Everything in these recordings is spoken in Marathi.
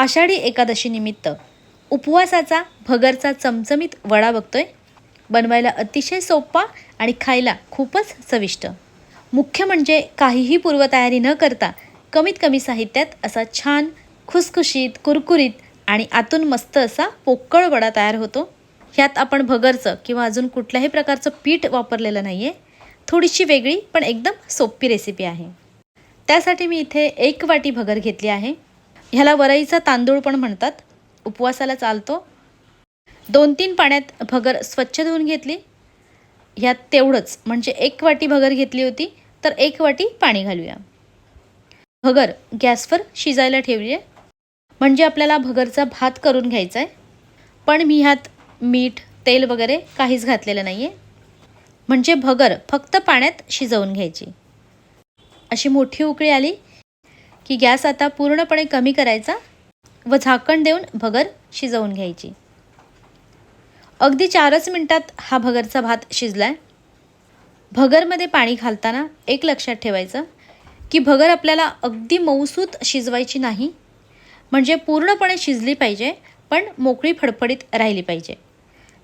आषाढी एकादशीनिमित्त उपवासाचा भगरचा चमचमीत वडा बघतोय. बनवायला अतिशय सोपा आणि खायला खूपच चविष्ट. मुख्य म्हणजे काहीही पूर्वतयारी न करता कमीत कमी साहित्यात असा छान खुसखुशीत कुरकुरीत आणि आतून मस्त असा पोकळ वडा तयार होतो. ह्यात आपण भगरचं किंवा अजून कुठल्याही प्रकारचं पीठ वापरलेलं नाही आहे थोडीशी वेगळी पण एकदम सोपी रेसिपी आहे. त्यासाठी मी इथे एक वाटी भगर घेतली आहे. ह्याला वरईचा तांदूळ पण म्हणतात. उपवासाला चालतो. दोन तीन पाण्यात भगर स्वच्छ धुवून घेतली. ह्यात तेवढंच म्हणजे एक वाटी भगर घेतली होती तर एक वाटी पाणी घालूया. भगर गॅसवर शिजायला ठेवली आहे म्हणजे आपल्याला भगरचा भात करून घ्यायचा आहे पण मी ह्यात मीठ तेल वगैरे काहीच घातलेलं नाही आहे म्हणजे भगर फक्त पाण्यात शिजवून घ्यायची. अशी मोठी उकळी आली की गॅस आता पूर्णपणे कमी करायचा व झाकण देऊन भगर शिजवून घ्यायची. अगदी चारच मिनटात हा भगरचा भात शिजला आहे भगरमध्ये पाणी घालताना एक लक्षात ठेवायचं की भगर आपल्याला अगदी मऊसूत शिजवायची नाही. म्हणजे पूर्णपणे शिजली पाहिजे पण मोकळी फडफडीत राहिली पाहिजे.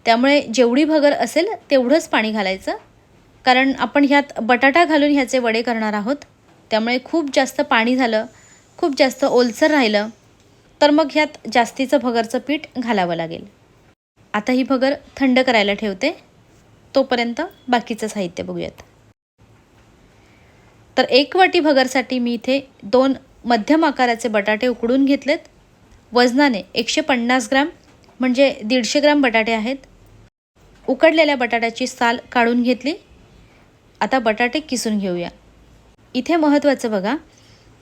त्यामुळे जेवढी भगर असेल तेवढंच पाणी घालायचं. कारण आपण ह्यात बटाटा घालून ह्याचे वडे करणार आहोत. त्यामुळे खूप जास्त पाणी झालं खूप जास्त ओलसर राहिलं तर मग ह्यात जास्तीचं भगरचं पीठ घालावं लागेल. आता ही भगर थंड करायला ठेवते. तोपर्यंत बाकीचं साहित्य बघूयात. तर एक वाटी भगरसाठी मी इथे दोन मध्यम आकाराचे बटाटे उकडून घेतलेत. वजनाने एकशे पन्नास ग्राम म्हणजे दीडशे ग्राम बटाटे आहेत. उकडलेल्या बटाट्याची साल काढून घेतली. आता बटाटे किसून घेऊया. इथे महत्त्वाचं बघा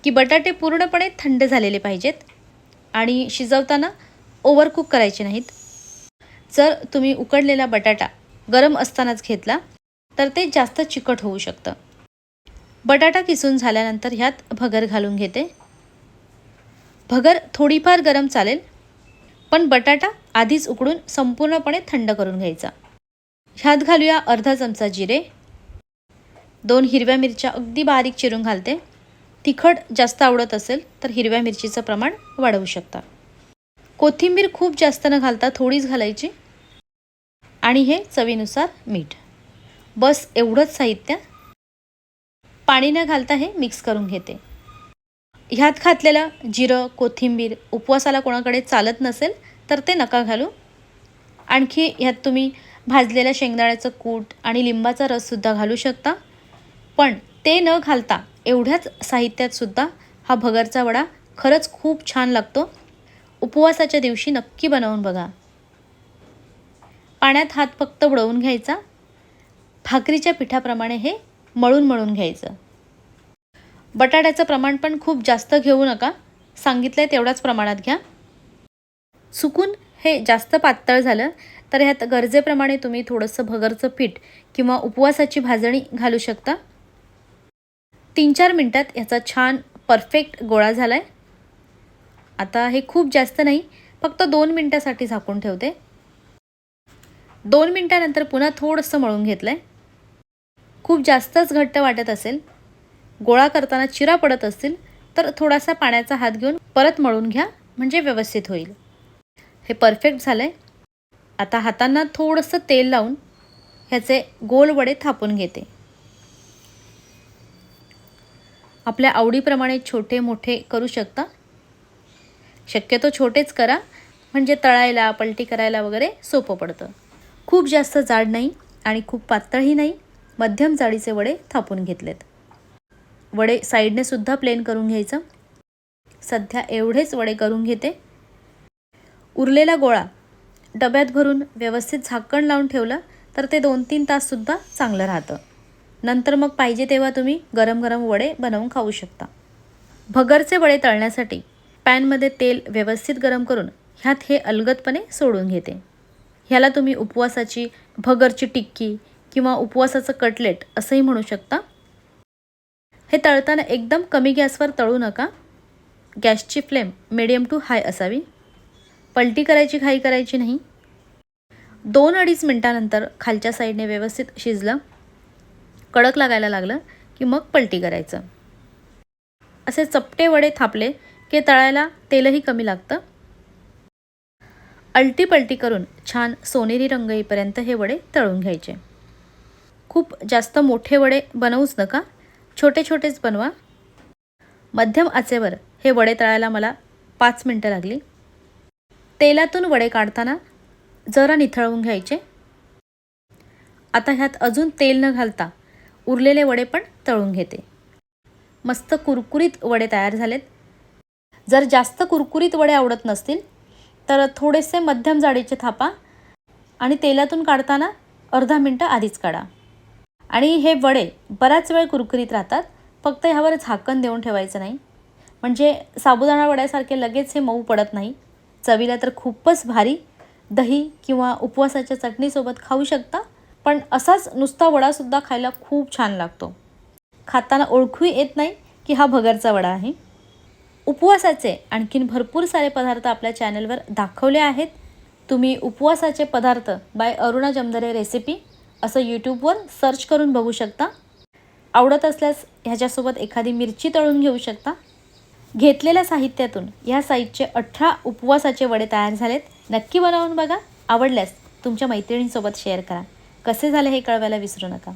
की बटाटे पूर्णपणे थंड झालेले पाहिजेत आणि शिजवताना ओव्हरकुक करायचे नाहीत. जर तुम्ही उकडलेला बटाटा गरम असतानाच घेतला तर ते जास्त चिकट होऊ शकतं. बटाटा किसून झाल्यानंतर ह्यात भगर घालून घेते. भगर थोडीफार गरम चालेल पण बटाटा आधीच उकडून संपूर्णपणे थंड करून घ्यायचा. ह्यात घालूया अर्धा चमचा जिरे दोन हिरव्या मिरच्या अगदी बारीक चिरून घालते. तिखट जास्त आवडत असेल तर हिरव्या मिरचीचं प्रमाण वाढवू शकता. कोथिंबीर खूप जास्त न घालता थोडीच घालायची. आणि हे चवीनुसार मीठ. बस एवढंच साहित्य. पाणी न घालता हे मिक्स करून घेते. ह्यात घातलेलं जिरं कोथिंबीर उपवासाला कोणाकडे चालत नसेल तर ते नका घालू. आणखी ह्यात तुम्ही भाजलेल्या शेंगदाण्याचं कूट आणि लिंबाचा रससुद्धा घालू शकता. पण ते न घालता एवढ्याच साहित्यातसुद्धा हा भगरचा वडा खरंच खूप छान लागतो. उपवासाच्या दिवशी नक्की बनवून बघा. पाण्यात हात फक्त बुडवून घ्यायचा. भाकरीच्या पिठाप्रमाणे हे मळून मळून घ्यायचं. बटाट्याचं प्रमाण पण खूप जास्त घेऊ नका. सांगितलं आहे तेवढ्याच प्रमाणात घ्या. चुकून हे जास्त पातळ झालं तर ह्यात गरजेप्रमाणे तुम्ही थोडंसं भगरचं पीठ किंवा उपवासाची भाजणी घालू शकता. तीन चार मिनटात ह्याचा छान परफेक्ट गोळा झाला आहे आता हे खूप जास्त नाही फक्त दोन मिनटासाठी झाकून ठेवते. दोन मिनटानंतर पुन्हा थोडंसं मळून घेतलं आहे खूप जास्तच घट्ट वाटत असेल. गोळा करताना चिरा पडत असतील तर थोडासा पाण्याचा हात घेऊन परत मळून घ्या म्हणजे व्यवस्थित होईल. हे परफेक्ट झालं आहे आता हातांना थोडंसं तेल लावून ह्याचे गोल वडे थापून घेते. आपल्या आवडीप्रमाणे छोटे मोठे करू शकता. शक्यतो छोटेच करा म्हणजे तळायला पलटी करायला वगैरे सोपं पडतं. खूप जास्त जाड नाही आणि खूप पातळही नाही. मध्यम जाडीचे वडे थापून घेतलेत. वडे साईडने सुद्धा प्लेन करून घ्यायचं. सध्या एवढेच वडे करून घेते. उरलेला गोळा. डब्यात भरून व्यवस्थित झाकण लावून ठेवलं तर ते दोन तीन ताससुद्धा चांगलं राहतं. नंतर मग पाहिजे तेव्हा तुम्ही गरम गरम वडे बनवून खाऊ शकता. भगरचे वडे तळण्यासाठी पॅनमध्ये तेल व्यवस्थित गरम करून ह्यात हे अलगदपणे सोडून घेते. ह्याला तुम्ही उपवासाची भगरची टिक्की किंवा उपवासाचं कटलेट असंही म्हणू शकता. हे तळताना एकदम कमी गॅसवर तळू नका. गॅसची फ्लेम मिडियम टू हाय असावी. पलटी करायची घाई करायची नाही. दोन अडीच मिनटानंतर खालच्या साईडने व्यवस्थित शिजलं. कडक लागायला लागलं की मग पलटी करायचं. असे चपटे वडे थापले की तळायला तेलही कमी लागतं. अलटी पलटी करून छान सोनेरी रंग येईपर्यंत हे वडे तळून घ्यायचे. खूप जास्त मोठे वडे बनवूच नका छोटे छोटेच बनवा. मध्यम आचेवर हे वडे तळायला मला पाच मिनटं लागली. तेलातून वडे काढताना जरा निथळवून घ्यायचे. आता ह्यात अजून तेल न घालता उरलेले वडे पण तळून घेते. मस्त कुरकुरीत वडे तयार झालेत. जर जास्त कुरकुरीत वडे आवडत नसतील तर थोडेसे मध्यम जाडीचे थापा आणि तेलातून काढताना अर्धा मिनटं आधीच काढा. आणि हे वडे बराच वेळ कुरकुरीत राहतात फक्त ह्यावर झाकण देऊन ठेवायचं नाही. म्हणजे साबुदाणा वड्यासारखे लगेच हे मऊ पडत नाही. चवीला तर खूपच भारी दही किंवा उपवासाच्या चटणीसोबत खाऊ शकता. पण असाच नुसता वडासुद्धा खायला खूप छान लागतो. खाताना ओळखूही येत नाही की हा भगरचा वडा आहे. उपवासाचे आणखीन भरपूर सारे पदार्थ आपल्या चॅनलवर दाखवले आहेत. तुम्ही उपवासाचे पदार्थ बाय अरुणा जमदरे रेसिपी असं यूट्यूबवर सर्च करून बघू शकता. आवडत असल्यास ह्याच्यासोबत एखादी मिरची तळून घेऊ शकता. घेतलेल्या साहित्यातून ह्या साईजचे अठरा उपवासाचे वडे तयार झालेत. नक्की बनवून बघा. आवडल्यास तुमच्या मैत्रिणींसोबत शेअर करा. कसे झाले हे कळवायला विसरू नका.